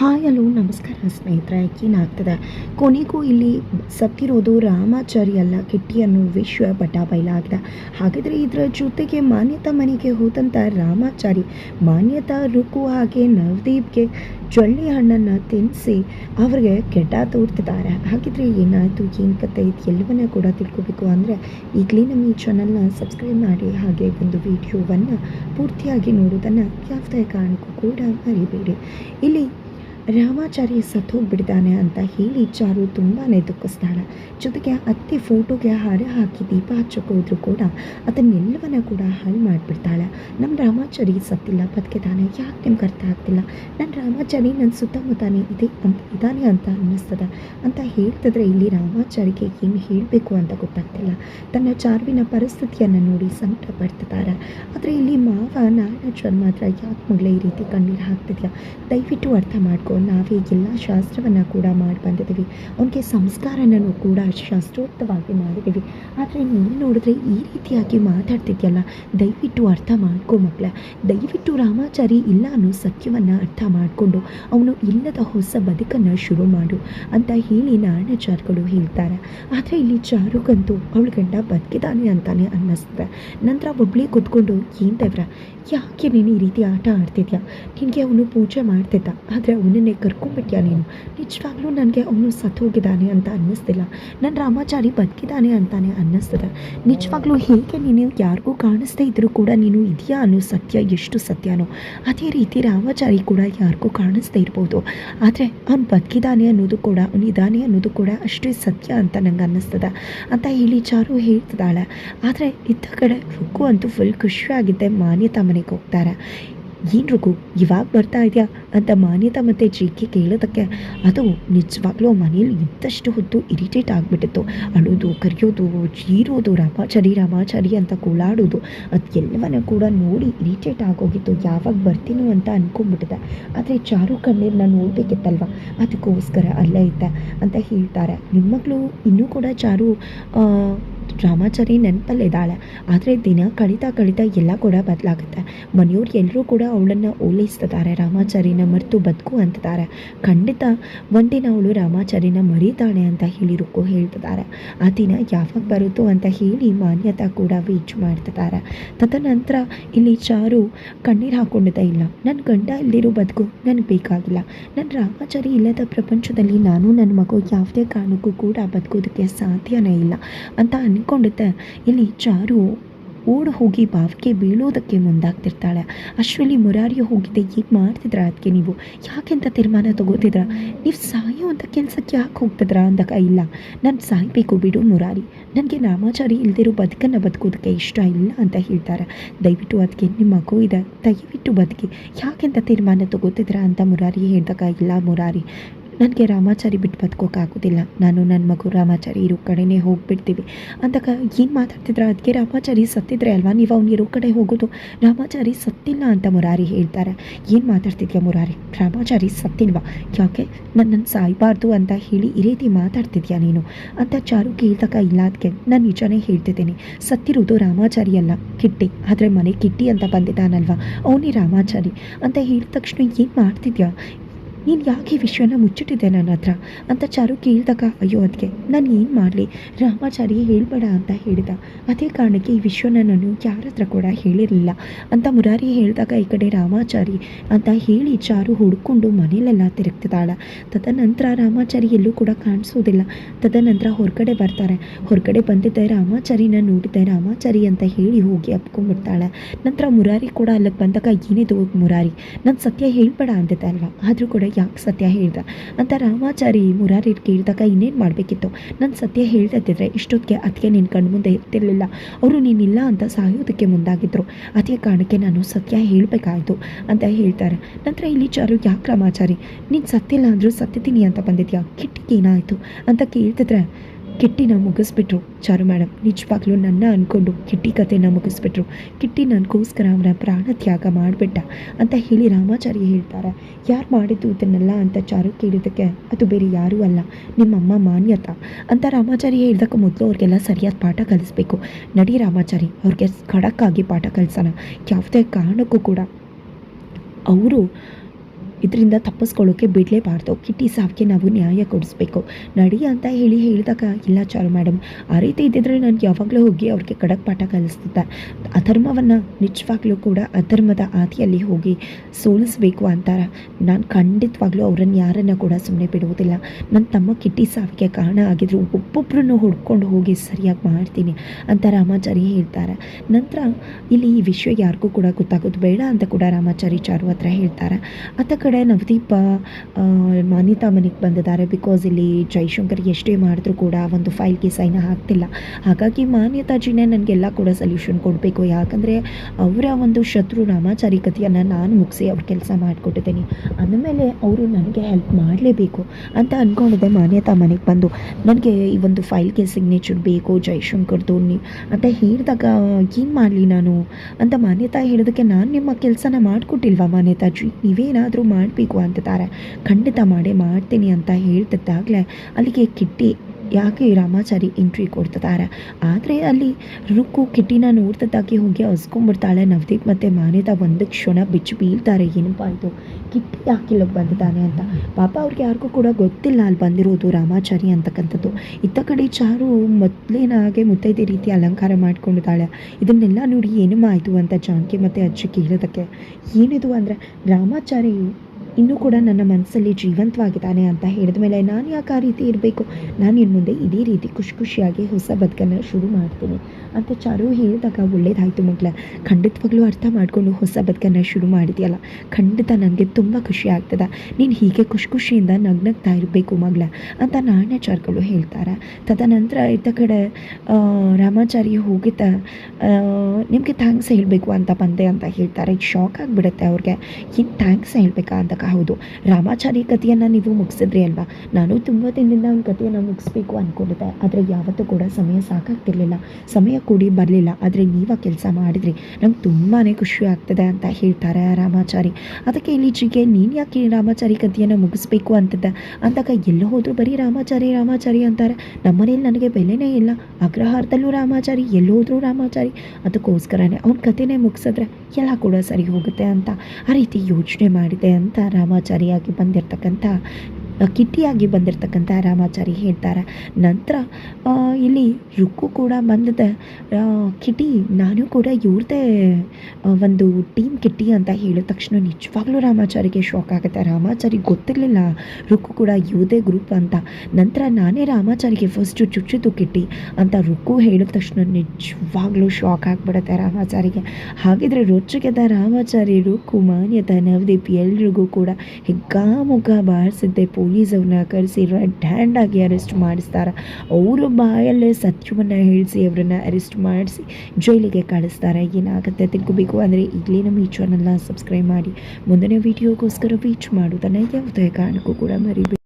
Hi hello ನಮಸ್ಕಾರ ಸ್ನೇಹಿತರೆ ಏನಾಗ್ತದೆ ಕೊನೆಗೂ ಇಲ್ಲಿ ಸತ್ತಿರೋದು ರಾಮಾಚಾರಿ ಅಲ್ಲ ಕಿಟ್ಟಿ ಅನ್ನೋ ವಿಶ್ವ ಬಟಾಬೈಲಾಗಿದೆ ಹಾಗಿದ್ರೆ ಇದರ ಜೊತೆಗೆ ಮಾನ್ಯತಾ ಮನೆಗೆ ಹೋದಂಥ ರಾಮಾಚಾರಿ, ಮಾನ್ಯತಾ ರುಕು ಹಾಗೆ ನವದೀಪ್ಗೆ ಜೊಳ್ಳಿ ಹಣ್ಣನ್ನು ತಿನ್ನಿಸಿ ಅವ್ರಿಗೆ ಕೆಟ್ಟ ತೋರ್ತಿದ್ದಾರೆ. ಹಾಗಿದ್ರೆ ಏನಾಯಿತು, ಏನು ಕತೆ ಇದು ಎಲ್ಲವನ್ನ ಕೂಡ ತಿಳ್ಕೊಬೇಕು ಅಂದರೆ ಈಗಲೇ ನಮ್ಮ ಈ ಚಾನಲ್ನ ಸಬ್ಸ್ಕ್ರೈಬ್ ಮಾಡಿ, ಹಾಗೆ ಒಂದು ವಿಡಿಯೋವನ್ನು ಪೂರ್ತಿಯಾಗಿ ನೋಡೋದನ್ನು ಯಾವುದೇ ಕಾರಣಕ್ಕೂ ಕೂಡ ಮರಿಬೇಡಿ. ಇಲ್ಲಿ ರಾಮಾಚಾರಿ ಸತ್ತೋಗ್ಬಿಡ್ತಾನೆ ಅಂತ ಹೇಳಿ ಚಾರು ತುಂಬಾ ದುಃಖಿಸ್ತಾಳೆ ಜೊತೆಗೆ ಅತ್ತೆ ಫೋಟೋಗೆ ಹಾರ ಹಾಕಿ ದೀಪ ಹಚ್ಚಕ್ಕೆ ಹೋದ್ರು ಕೂಡ ಅದನ್ನೆಲ್ಲವನ್ನ ಕೂಡ ಹಾಳು ಮಾಡಿಬಿಡ್ತಾಳೆ. ನಮ್ಮ ರಾಮಾಚಾರಿ ಸತ್ತಿಲ್ಲ ಬದುಕಿದ್ದಾನೆ ಯಾಕೆ ನಿಮ್ಗೆ ಅರ್ಥ ಆಗ್ತಿಲ್ಲ? ನನ್ನ ರಾಮಾಚಾರಿ ನನ್ನ ಸುತ್ತಮುತ್ತಾನೆ ಇದೆ ಅಂತ ಇದ್ದಾನೆ ಅಂತ ಅನ್ನಿಸ್ತದೆ. ಅಂತ ಹೇಳ್ತಿದ್ರೆ ಇಲ್ಲಿ ರಾಮಾಚಾರಿಗೆ ಏನು ಹೇಳಬೇಕು ಅಂತ ಗೊತ್ತಾಗ್ತಿಲ್ಲ. ತನ್ನ ಚಾರುವಿನ ಪರಿಸ್ಥಿತಿಯನ್ನು ನೋಡಿ ಸಂಕಟ ಪಡ್ತಿದ್ದಾರೆ ಆದರೆ ಇಲ್ಲಿ ಮಾವ ನಾರಾಯಣ ಮಾತ್ರ ಯಾಕೆ ಮಗಳೇ ಈ ರೀತಿ ಕಣ್ಣೀರು ಹಾಕ್ತಿದ್ಯಾ? ದಯವಿಟ್ಟು ಅರ್ಥ ಮಾಡ್ಕೊ ನಾವೇ ಎಲ್ಲ ಶಾಸ್ತ್ರವನ್ನು ಕೂಡ ಮಾಡಿ ಬಂದಿದ್ದೀವಿ ಅವನಿಗೆ ಸಂಸ್ಕಾರನೂ ಕೂಡ ಶಾಸ್ತ್ರೋಕ್ತವಾಗಿ ಮಾಡಿದ್ದೀವಿ. ಆದರೆ ನೀನು ನೋಡಿದ್ರೆ ಈ ರೀತಿಯಾಗಿ ಮಾತಾಡ್ತಿದ್ಯಲ್ಲ? ದಯವಿಟ್ಟು ಅರ್ಥ ಮಾಡ್ಕೊ ಮಕ್ಕಳ ದಯವಿಟ್ಟು ರಾಮಾಚಾರಿ ಇಲ್ಲ ಅನ್ನೋ ಸತ್ಯವನ್ನು ಅರ್ಥ ಮಾಡಿಕೊಂಡು ಅವನು ಇಲ್ಲದ ಹೊಸ ಬದುಕನ್ನು ಶುರು ಮಾಡು ಅಂತ ಹೇಳಿ ನಾರಾಯಣಾಚಾರ್ಯಗಳು ಹೇಳ್ತಾರೆ. ಆದರೆ ಇಲ್ಲಿ ಚಾರುಗಂತೂ ಅವಳ ಗಂಡ ಬದುಕಿದ್ದಾನೆ ಅಂತಾನೆ ಅನ್ನಿಸ್ತದೆ. ನಂತರ ಒಬ್ಬಳೇ ಕೂತ್ಕೊಂಡು, ಏನು ದೇವ್ರ? ಯಾಕೆ ನೀನು ಈ ರೀತಿ ಆಟ ಆಡ್ತಿದ್ಯಾ? ನಿನಗೆ ಅವನು ಪೂಜೆ ಮಾಡ್ತಿದ್ದ, ಆದರೆ ಅವನನ್ನೇ ಕರ್ಕೊಂಡ್ಬಿಟ್ಯಾ ನೀನು? ನಿಜವಾಗ್ಲೂ ನನಗೆ ಅವನು ಸತ್ತೋಗಿದ್ದಾನೆ ಅಂತ ಅನ್ನಿಸ್ತಿಲ್ಲ. ನನ್ನ ರಾಮಾಚಾರಿ ಬದುಕಿದ್ದಾನೆ ಅಂತಾನೆ ಅನ್ನಿಸ್ತದೆ. ನಿಜವಾಗ್ಲೂ ಹೇಗೆ ನೀನು ಯಾರಿಗೂ ಕಾಣಿಸ್ದೇ ಇದ್ದರೂ ಕೂಡ ನೀನು ಇದೆಯಾ ಅನ್ನೋ ಸತ್ಯ ಎಷ್ಟು ಸತ್ಯನೋ? ಅದೇ ರೀತಿ ರಾಮಾಚಾರಿ ಕೂಡ ಯಾರಿಗೂ ಕಾಣಿಸ್ದೇ ಇರ್ಬೋದು. ಆದರೆ ಅವ್ನು ಬದುಕಿದ್ದಾನೆ ಅನ್ನೋದು ಕೂಡ, ಅವನು ಇದ್ದಾನೆ ಅನ್ನೋದು ಕೂಡ ಅಷ್ಟೇ ಸತ್ಯ ಅಂತ ನಂಗೆ ಅನ್ನಿಸ್ತದೆ ಅಂತ ಹೇಳಿ ಚಾರು ಹೇಳ್ತಿದ್ದಾಳೆ. ಆದರೆ ಇದ್ದ ಕಡೆ ರುಕ್ಕು ಅಂತೂ ಫುಲ್ ಖುಷಿಯಾಗಿದ್ದೆ ಮಾನ್ಯತಾ ಮನೆಗೆ ಹೋಗ್ತಾರೆ? ಏನು ರುಕು ಇವಾಗ ಬರ್ತಾ ಇದೆಯಾ? ಅಂತ ಮಾನ್ಯತಾ ಮತ್ತು ಜಿಕೆ ಕೇಳೋದಕ್ಕೆ ಅದು ನಿಜವಾಗ್ಲೂ ಮನೇಲಿ ಇದ್ದಷ್ಟು ಹೊತ್ತು ಇರಿಟೇಟ್ ಆಗಿಬಿಟ್ಟಿತ್ತು. ಅಳೋದು, ಕರೆಯೋದು ಚೀರೋದು ರಾಮಾಚಾರಿ ರಾಮಾಚಾರಿ ಅಂತ ಕೂಳಾಡೋದು ಅದು ಎಲ್ಲವನ್ನೂ ಕೂಡ ನೋಡಿ ಇರಿಟೇಟ್ ಆಗೋಗಿತ್ತು. ಯಾವಾಗ ಬರ್ತೀನೋ ಅಂತ ಅಂದ್ಕೊಂಡ್ಬಿಟ್ಟಿದೆ ಆದರೆ ಚಾರು ಕಣ್ಣೀರನ್ನ ನೋಡಬೇಕಿತ್ತಲ್ವ? ಅದಕ್ಕೋಸ್ಕರ ಅಲ್ಲೇ ಇದ್ದೆ ಅಂತ ಹೇಳ್ತಾರೆ. ನಿಮ್ಮ ಮಗಳು ಇನ್ನೂ ಕೂಡ ಚಾರು ರಾಮಾಚಾರಿ ನೆನಪಲ್ಲಿದ್ದಾಳೆ. ಆದರೆ ದಿನ ಕಳೀತಾ ಕಳೀತಾ ಎಲ್ಲ ಕೂಡ ಬದಲಾಗುತ್ತೆ. ಮನೆಯವ್ರು ಎಲ್ಲರೂ ಕೂಡ ಅವಳನ್ನು ಓಲೈಸ್ತಿದ್ದಾರೆ ರಾಮಾಚಾರಿನ ಮರೆತು ಬದುಕು ಅಂತಿದ್ದಾರೆ. ಖಂಡಿತ ಒಂದಿನ ಅವಳು ರಾಮಾಚಾರಿನ ಮರೀತಾಳೆ ಅಂತ ಹೇಳಿ ರುಕ್ಕು ಹೇಳ್ತಿದ್ದಾರೆ. ಆ ದಿನ ಯಾವಾಗ ಬರುತ್ತೋ ಅಂತ ಹೇಳಿ ಮಾನ್ಯತಾ ಕೂಡ ವೀಚ್ ಮಾಡ್ತಿದ್ದಾರೆ. ತದನಂತರ ಇಲ್ಲಿ ಚಾರು ಕಣ್ಣೀರು ಹಾಕೊಂಡಿದ್ದ, ಇಲ್ಲ ನನ್ನ ಗಂಡ ಇಲ್ದಿರೋ ಬದುಕು ನನಗೆ ಬೇಕಾಗಿಲ್ಲ. ನನ್ನ ರಾಮಾಚಾರಿ ಇಲ್ಲದ ಪ್ರಪಂಚದಲ್ಲಿ ನಾನು ನನ್ನ ಮಗು ಯಾವುದೇ ಕಾರಣಕ್ಕೂ ಕೂಡ ಬದುಕೋದಕ್ಕೆ ಸಾಧ್ಯನೇ ಇಲ್ಲ ಅಂತ ಅಂದ್ಕೊಂಡಿದ್ದೆ ಇಲ್ಲಿ ಚಾರು ಓಡ ಹೋಗಿ ಬಾವಿಗೆ ಬೀಳೋದಕ್ಕೆ ಮುಂದಾಗ್ತಿರ್ತಾಳೆ. ಅಷ್ಟರಲ್ಲಿ ಮುರಾರಿ ಹೋಗಿದ್ದೆ ಏನು ಮಾಡ್ತಿದ್ರ ಅದಕ್ಕೆ ನೀವು? ಯಾಕೆಂತ ತೀರ್ಮಾನ ತಗೋತಿದ್ರ? ನೀವು ಅಂತ ಕೆಲಸಕ್ಕೆ ಯಾಕೆ ಹೋಗ್ತಿದ್ರಾ ಅಂದಾಗ ಇಲ್ಲ. ನಾನು ಸಾಯಬೇಕು ಬಿಡು ಮುರಾರಿ. ನನಗೆ ನಾಮಾಚಾರಿ ಇಲ್ದಿರೋ ಬದುಕನ್ನು ಬದುಕೋದಕ್ಕೆ ಇಷ್ಟ ಇಲ್ಲ ಅಂತ ಹೇಳ್ತಾರೆ. ದಯವಿಟ್ಟು ಅದಕ್ಕೆ ನಿಮ್ಮ ಮಗು ಇದೆ, ದಯವಿಟ್ಟು ಬದುಕಿ. ಯಾಕೆಂತ ತೀರ್ಮಾನ ತಗೋತಿದ್ರ ಅಂತ ಮುರಾರಿ ಹೇಳಿದಾಗ ಇಲ್ಲ ಮುರಾರಿ. ನನಗೆ ರಾಮಾಚಾರಿ ಬಿಟ್ಟು ಬದುಕೋಕ್ಕಾಗೋದಿಲ್ಲ ನಾನು ನನ್ನ ಮಗು ರಾಮಾಚಾರಿ ಇರೋ ಕಡೆನೇ ಹೋಗ್ಬಿಡ್ತೀವಿ. ಅಂತಕ ಏನು ಮಾತಾಡ್ತಿದ್ರ? ಅದಕ್ಕೆ ರಾಮಾಚಾರಿ ಸತ್ತಿದ್ರೆ ಅಲ್ವಾ? ನೀವು ಅವ್ನು ಇರೋ ಕಡೆ ಹೋಗೋದು. ರಾಮಾಚಾರಿ ಸತ್ತಿಲ್ಲ ಅಂತ ಮುರಾರಿ ಹೇಳ್ತಾರೆ. ಏನು ಮಾತಾಡ್ತಿದ್ಯಾ ಮುರಾರಿ? ರಾಮಾಚಾರಿ ಸತ್ತಿಲ್ವಾ? ಯಾಕೆ? ನನ್ನನ್ನು ಸಾಯಬಾರ್ದು ಅಂತ ಹೇಳಿ ಈ ರೀತಿ ಮಾತಾಡ್ತಿದ್ಯಾ ನೀನು? ಅಂತ ಚಾರು ಕೇಳ್ದಾಗ ಇಲ್ಲ ಅದಕ್ಕೆ ನಾನು ನಿಜನೇ ಹೇಳ್ತಿದ್ದೀನಿ. ಸತ್ತಿರೋದು ರಾಮಾಚಾರಿ ಅಲ್ಲ. ಕಿಟ್ಟಿ. ಆದರೆ ಮನೆ ಕಿಟ್ಟಿ ಅಂತ ಬಂದಿದ್ದಾನಲ್ವಾ? ಅವನೇ ರಾಮಾಚಾರಿ. ಅಂತ ಹೇಳಿದ ತಕ್ಷಣ ಏನು ಮಾಡ್ತಿದ್ಯಾ? ನೀನು ಯಾಕೆ ಈ ವಿಷಯನ ಮುಚ್ಚಿಟ್ಟಿದ್ದೆ ನನ್ನ ಹತ್ರ? ಅಂತ ಚಾರು ಕೇಳಿದಾಗ, ಅಯ್ಯೋ ಅದಕ್ಕೆ ನಾನು ಏನು ಮಾಡಲಿ? ರಾಮಾಚಾರಿ ಹೇಳಬೇಡ ಅಂತ ಹೇಳಿದ. ಅದೇ ಕಾರಣಕ್ಕೆ ಈ ವಿಷಯನ ನಾನು ಯಾರ ಹತ್ರ ಕೂಡ ಹೇಳಿರಲಿಲ್ಲ. ಅಂತ ಮುರಾರಿ ಹೇಳಿದಾಗ, ಈ ಕಡೆ ರಾಮಾಚಾರಿ ಅಂತ ಹೇಳಿ ಚಾರು ಹುಡ್ಕೊಂಡು ಮನೇಲೆಲ್ಲ ತಿರುಗ್ತಿದ್ದಾಳೆ. ತದನಂತರ ರಾಮಾಚಾರಿ ಎಲ್ಲೂ ಕೂಡ ಕಾಣಿಸೋದಿಲ್ಲ. ತದನಂತರ ಹೊರಗಡೆ ಬರ್ತಾರೆ. ಹೊರಗಡೆ ಬಂದಿದ್ದೆ, ರಾಮಾಚಾರಿನ ನೋಡಿದ್ದೆ. ರಾಮಾಚಾರಿ ಅಂತ ಹೇಳಿ ಹೋಗಿ ಅಪ್ಕೊಂಡ್ಬಿಡ್ತಾಳೆ. ನಂತರ ಮುರಾರಿ ಕೂಡ ಅಲ್ಲಿಗೆ ಬಂದಾಗ, ಏನಿದು ಮುರಾರಿ? ನಾನು ಸತ್ಯ ಹೇಳ್ಬೇಡ ಅಂದಿದ್ದೆ ಅಲ್ವಾ? ಆದರೂ ಕೂಡ ಯಾಕೆ ಸತ್ಯ ಹೇಳ್ದ. ಅಂತ ರಾಮಾಚಾರಿ ಮುರಾರಿ ಕೇಳಿದಾಗ ಇನ್ನೇನು ಮಾಡಬೇಕಿತ್ತು? ನಾನು ಸತ್ಯ ಹೇಳ್ದಿದ್ರೆ ಇಷ್ಟೊತ್ತಿಗೆ ಅದಕ್ಕೆ ನಿನ್ನ ಕಣ್ಣು ಮುಂದೆ ಇರ್ತಿರ್ಲಿಲ್ಲ. ಅವರು ನೀನಿಲ್ಲ ಅಂತ ಸಾಯೋದಕ್ಕೆ ಮುಂದಾಗಿದ್ದರು ಅದೇ ಕಾರಣಕ್ಕೆ ನಾನು ಸತ್ಯ ಹೇಳಬೇಕಾಯ್ತು ಅಂತ ಹೇಳ್ತಾರೆ. ನಂತರ ಇಲ್ಲಿ ಚಾರು, ಯಾಕೆ ರಾಮಾಚಾರಿ? ನೀನು ಸತ್ತಿಲ್ಲ ಅಂದರೂ ಸತ್ತಿದ್ದೀನಿ ಅಂತ ಬಂದಿದ್ಯಾ? ಕಿಟ್ಟಿಗೆ ಏನಾಯಿತು? ಅಂತ ಕೇಳ್ತಿದ್ರೆ ಕಿಟ್ಟಿನ ಮುಗಿಸ್ಬಿಟ್ರು. ಚಾರು ಮೇಡಮ್ ನಿಜವಾಗ್ಲೂ ನನ್ನ ಅಂದ್ಕೊಂಡು ಕಿಟ್ಟಿ ಕಥೆನ ಮುಗಿಸ್ಬಿಟ್ರು. ಕಿಟ್ಟಿ ನನಗೋಸ್ಕರ ಅವನ ಪ್ರಾಣ ತ್ಯಾಗ ಮಾಡಿಬಿಟ್ಟ ಅಂತ ಹೇಳಿ ರಾಮಾಚಾರಿ ಹೇಳ್ತಾರೆ. ಯಾರು ಮಾಡಿದ್ದು ಇದನ್ನೆಲ್ಲ ಅಂತ ಚಾರು ಕೇಳಿದ್ದಕ್ಕೆ ಅದು ಬೇರೆ ಯಾರೂ ಅಲ್ಲ, ನಿಮ್ಮಮ್ಮ ಮಾನ್ಯತ ಅಂತ ರಾಮಾಚಾರಿ ಹೇಳ್ದಕ್ಕೆ ಮೊದಲು ಅವ್ರಿಗೆಲ್ಲ ಸರಿಯಾದ ಪಾಠ ಕಲಿಸ್ಬೇಕು. ನಡಿ ರಾಮಾಚಾರಿ, ಅವ್ರಿಗೆ ಖಡಕ್ಕಾಗಿ ಪಾಠ ಕಲಿಸೋಣ. ಯಾವುದೇ ಕಾರಣಕ್ಕೂ ಕೂಡ. ಅವರು ಇದರಿಂದ ತಪ್ಪಿಸ್ಕೊಳ್ಳೋಕೆ ಬಿಡಲೇಬಾರ್ದು. ಕಿಟ್ಟಿ ಸಾವಿಗೆ ನಾವು ನ್ಯಾಯ ಕೊಡಿಸ್ಬೇಕು. ನಡಿ ಅಂತ ಹೇಳಿ ಹೇಳಿದಾಗ, ಇಲ್ಲ ಚಾರು ಮೇಡಮ್ ಆ ರೀತಿ ಇದ್ದಿದ್ರೆ ನಾನು ಯಾವಾಗಲೂ ಹೋಗಿ ಅವ್ರಿಗೆ ಖಡಕ್ ಪಾಠ ಕಲಿಸ್ತಿದ್ದೆ. ಅಧರ್ಮವನ್ನು ನಿಜವಾಗ್ಲೂ ಕೂಡ ಅಧರ್ಮದ ಆದಿಯಲ್ಲಿ ಹೋಗಿ ಸೋಲಿಸಬೇಕು ಅಂತಾರೆ ನಾನು ಖಂಡಿತವಾಗ್ಲೂ ಅವರನ್ನು ಯಾರನ್ನು ಕೂಡ ಸುಮ್ಮನೆ ಬಿಡುವುದಿಲ್ಲ. ನನ್ನ ತಮ್ಮ ಕಿಟ್ಟಿ ಸಾವಿಗೆ ಕಾರಣ ಆಗಿದ್ರು ಒಬ್ಬೊಬ್ಬರನ್ನು ಹುಡ್ಕೊಂಡು ಹೋಗಿ ಸರಿಯಾಗಿ ಮಾಡ್ತೀನಿ ಅಂತ ರಾಮಾಚಾರಿ ಹೇಳ್ತಾರೆ. ನಂತರ ಇಲ್ಲಿ ಈ ವಿಷಯ ಯಾರಿಗೂ ಕೂಡ ಗೊತ್ತಾಗೋದು ಬೇಡ ಅಂತ ಕೂಡ ರಾಮಾಚಾರಿ ಚಾರು ಹತ್ರ ಹೇಳ್ತಾರೆ. ಅತ್ತ ಕಡೆ ನವದೀಪ ಮಾನಿತಾ ಮನೆಗೆ ಬಂದಿದ್ದಾರೆ. ಬಿಕಾಸ್ ಇಲ್ಲಿ ಜೈಶಂಕರ್ ಎಷ್ಟೇ ಮಾಡಿದ್ರು ಕೂಡ ಒಂದು ಫೈಲ್ಗೆ ಸೈನ್ ಹಾಕ್ತಿಲ್ಲ. ಹಾಗಾಗಿ ಮಾನ್ಯತಾಜಿನೇ ನನಗೆಲ್ಲ ಕೂಡ ಸೊಲ್ಯೂಷನ್ ಕೊಡಬೇಕು. ಯಾಕಂದರೆ ಅವರ ಒಂದು ಶತ್ರು ರಾಮಾಚಾರಿ ಕಥೆಯನ್ನು ನಾನು ಮುಗಿಸಿ ಅವ್ರ ಕೆಲಸ ಮಾಡಿಕೊಟ್ಟಿದ್ದೀನಿ. ಅಂದಮೇಲೆ ಅವರು ನನಗೆ ಹೆಲ್ಪ್ ಮಾಡಲೇಬೇಕು ಅಂತ ಅಂದ್ಕೊಂಡಿದ್ದೆ ಮಾನ್ಯತಾ ಮನೆಗೆ ಬಂದು. ನನಗೆ ಈ ಒಂದು ಫೈಲ್ಗೆ ಸಿಗ್ನೇಚರ್ ಬೇಕು, ಜೈಶಂಕರ್ದು ಅಂತ ಹೇಳಿದಾಗ ಏನು ಮಾಡಲಿ ನಾನು? ಅಂತ ಮಾನ್ಯತಾ ಹೇಳಿದಕ್ಕೆ ನಾನು ನಿಮ್ಮ ಕೆಲಸನ ಮಾಡಿಕೊಟ್ಟಿಲ್ವಾ ಮಾನ್ಯತಾಜಿ? ನೀವೇನಾದರೂ ಮಾಡಬೇಕು ಅಂತಿದ್ದಾರೆ. ಖಂಡಿತ ಮಾಡೇ ಮಾಡ್ತೀನಿ ಅಂತ ಹೇಳ್ತಿದ್ದಾಗಲೇ ಅಲ್ಲಿಗೆ ಕಿಟ್ಟಿ, ಯಾಕೆ ರಾಮಾಚಾರಿ ಎಂಟ್ರಿ ಕೊಡ್ತಿದ್ದಾರೆ? ಆದರೆ ಅಲ್ಲಿ ರುಕ್ಕು ಕಿಟ್ಟಿನ ನೋಡ್ತಿದ್ದಾಗಿ ಹೋಗಿ ಹಸ್ಕೊಂಡ್ಬಿಡ್ತಾಳೆ. ನವದೀಪ್ ಮತ್ತು ಮಾನ್ಯತಾ ಒಂದು ಕ್ಷಣ ಬಿಚ್ಚು ಬೀಳ್ತಾರೆ. ಏನಪ್ಪ ಇದು? ಕಿಟ್ಟಿ ಯಾಕೆ ಇಲ್ಲಿಗೆ ಬಂದಿದ್ದಾನೆ ಅಂತ? ಪಾಪ ಅವ್ರಿಗೆ ಯಾರಿಗೂ ಕೂಡ ಗೊತ್ತಿಲ್ಲ ಅಲ್ಲಿ ಬಂದಿರೋದು ರಾಮಾಚಾರಿ ಅಂತಕ್ಕಂಥದ್ದು. ಇತ್ತ ಕಡೆ ಚಾರು ಮೊದಲೇನಾಗೆ ಮುತ್ತೈದೆ ರೀತಿ ಅಲಂಕಾರ ಮಾಡ್ಕೊಂಡಿದ್ದಾಳೆ. ಇದನ್ನೆಲ್ಲ ನೋಡಿ ಏನು ಆಯಿತು ಅಂತ ಜಾನಕಿ ಮತ್ತು ಅಜ್ಜಿ ಕೇಳೋದಕ್ಕೆ? ಏನಿದು ಅಂದರೆ ರಾಮಾಚಾರಿ ಇನ್ನೂ ಕೂಡ ನನ್ನ ಮನಸ್ಸಲ್ಲಿ ಜೀವಂತವಾಗಿದ್ದಾನೆ ಅಂತ ಹೇಳಿದ ಮೇಲೆ ನಾನು ಯಾಕೆ ಆ ರೀತಿ ಇರಬೇಕು? ನಾನು ಇನ್ನು ಮುಂದೆ ಇದೇ ರೀತಿ ಖುಷಿ ಖುಷಿಯಾಗಿ ಹೊಸ ಬದುಕನ್ನು ಶುರು ಮಾಡ್ತೀನಿ ಅಂತ ಚಾರು ಹೇಳಿದಾಗ ಒಳ್ಳೇದಾಯಿತು ಮಗ್ಳ. ಖಂಡಿತವಾಗ್ಲೂ ಅರ್ಥ ಮಾಡಿಕೊಂಡು ಹೊಸ ಬದುಕನ್ನು ಶುರು ಮಾಡಿದೆಯಲ್ಲ? ಖಂಡಿತ ನನಗೆ ತುಂಬ ಖುಷಿ ಆಗ್ತದೆ. ನೀನು ಹೀಗೆ ಖುಷಿ ಖುಷಿಯಿಂದ ನಗ್ನಗ್ತಾ ಇರಬೇಕು ಮಗಳ ಅಂತ ನಾಣ್ಯಾಚಾರ್ಗಳು ಹೇಳ್ತಾರೆ. ತದನಂತರ ಇತ್ತ ಕಡೆ ರಾಮಾಚಾರ್ಯ ರಾಮಾಚಾರಿ ಹೋಗಿದ್ದ ನಿಮಗೆ ಥ್ಯಾಂಕ್ಸ್ ಹೇಳಬೇಕು ಅಂತ ಬಂದೆ ಅಂತ ಹೇಳ್ತಾರೆ. ಶಾಕ್ ಆಗಿಬಿಡುತ್ತೆ ಅವ್ರಿಗೆ. ಏನು ಥ್ಯಾಂಕ್ಸ್ ಹೇಳಬೇಕಾ ಅಂತ ಹೌದು. ರಾಮಾಚಾರಿ ಕಥೆಯನ್ನು ನೀವು ಮುಗಿಸಿದ್ರಿ ಅಲ್ವಾ? ನಾನು ತುಂಬ ದಿನದಿಂದ ಒಂದು ಕಥೆಯನ್ನು ಮುಗಿಸ್ಬೇಕು ಅಂದ್ಕೊಂಡಿದ್ದೆ ಆದರೆ ಯಾವತ್ತೂ ಕೂಡ ಸಮಯ ಸಾಕಾಗ್ತಿರ್ಲಿಲ್ಲ. ಸಮಯ ಕೂಡಿ ಬರಲಿಲ್ಲ. ಆದರೆ ನೀವು ಕೆಲಸ ಮಾಡಿದ್ರಿ. ನಂಗೆ ತುಂಬಾ ಖುಷಿ ಆಗ್ತದೆ ಅಂತ ಹೇಳ್ತಾರೆ ರಾಮಾಚಾರಿ. ಅದಕ್ಕೆ ಇಲ್ಲಿ ಜಿಗೆ ನೀನು ಯಾಕೆ ರಾಮಾಚಾರಿ ಕಥೆಯನ್ನು ಮುಗಿಸ್ಬೇಕು ಅಂತಿದ್ದೆ? ಅಂದಾಗ ಎಲ್ಲ ಹೋದರೂ ಬರೀ ರಾಮಾಚಾರಿ ರಾಮಾಚಾರಿ ಅಂತಾರೆ. ನಮ್ಮನೇಲಿ ನನಗೆ ಬೆಲೆನೇ ಇಲ್ಲ. ಅಗ್ರಹಾರದಲ್ಲೂ ರಾಮಾಚಾರಿ ಎಲ್ಲೋದ್ರೂ ರಾಮಾಚಾರಿ. ಅದಕ್ಕೋಸ್ಕರನೇ ಅವ್ನ ಕಥೆನೇ ಮುಗಿಸಿದ್ರೆ ಎಲ್ಲ ಕೂಡ ಸರಿ ಹೋಗುತ್ತೆ ಅಂತ ಆ ರೀತಿ ಯೋಚನೆ ಮಾಡಿದೆ ಅಂತ ರಾಮಾಚಾರಿಯಾಗಿ ಬಂದಿರತಕ್ಕಂಥ ಕಿಟ್ಟಿಯಾಗಿ ಬಂದಿರತಕ್ಕಂಥ ರಾಮಾಚಾರಿ ಹೇಳ್ತಾರೆ. ನಂತರ ಇಲ್ಲಿ ರುಕ್ಕು ಕೂಡ ಬಂದದ. ಕಿಟಿ ನಾನು ಕೂಡ ಇವ್ರದೇ ಒಂದು ಟೀಮ್ ಕಿಟ್ಟಿ ಅಂತ ಹೇಳಿದ ತಕ್ಷಣ ನಿಜವಾಗ್ಲೂ ರಾಮಾಚಾರಿಗೆ ಶಾಕ್ ಆಗುತ್ತೆ. ರಾಮಾಚಾರಿ ಗೊತ್ತಿರಲಿಲ್ಲ, ರುಕ್ಕು ಕೂಡ ಇವುದೇ ಗ್ರೂಪ್ ಅಂತ. ನಂತರ ನಾನೇ ರಾಮಾಚಾರಿಗೆ ಫಸ್ಟು ಚುಚ್ಚಿತು ಕಿಟ್ಟಿ ಅಂತ ರುಕ್ಕು ಹೇಳಿದ ತಕ್ಷಣ ನಿಜವಾಗ್ಲೂ ಶಾಕ್ ಆಗಿಬಿಡುತ್ತೆ ರಾಮಾಚಾರಿಗೆ. ಹಾಗಿದ್ರೆ ರೊಚ್ಚಿಗೆದ ರಾಮಾಚಾರಿ ರುಕ್ಕು ಮಾನ್ಯತ ನವದೀಪ್ ಎಲ್ರಿಗೂ ಕೂಡ ಹೆಗ್ಗಾಮುಗ್ಗ ಬಾರಿಸಿದ್ದೆ ಪೊಲೀಸ್ ಅವ್ರನ್ನ ಕರೆಸಿ ರೆಡ್ ಹ್ಯಾಂಡ್ ಆಗಿ ಅರೆಸ್ಟ್ ಮಾಡಿಸ್ತಾರೆ. ಅವರು ಬಾಯಲ್ಲೇ ಸತ್ಯವನ್ನು ಹೇಳಿಸಿ ಅವರನ್ನು ಅರೆಸ್ಟ್ ಮಾಡಿಸಿ ಜೈಲಿಗೆ ಕಳಿಸ್ತಾರೆ. ಏನಾಗುತ್ತೆ ತಿಳ್ಕೊಬೇಕು ಅಂದರೆ ಈಗಲೇ ನಮ್ಮ ಈ ಚಾನಲ್ನ ಸಬ್ಸ್ಕ್ರೈಬ್ ಮಾಡಿ. ಮುಂದಿನ ವೀಡಿಯೋಗೋಸ್ಕರ ವೀಚ್ ಮಾಡೋದನ್ನು ಯಾವುದೇ ಕಾರಣಕ್ಕೂ ಕೂಡ ಮರಿಬೇಡಿ.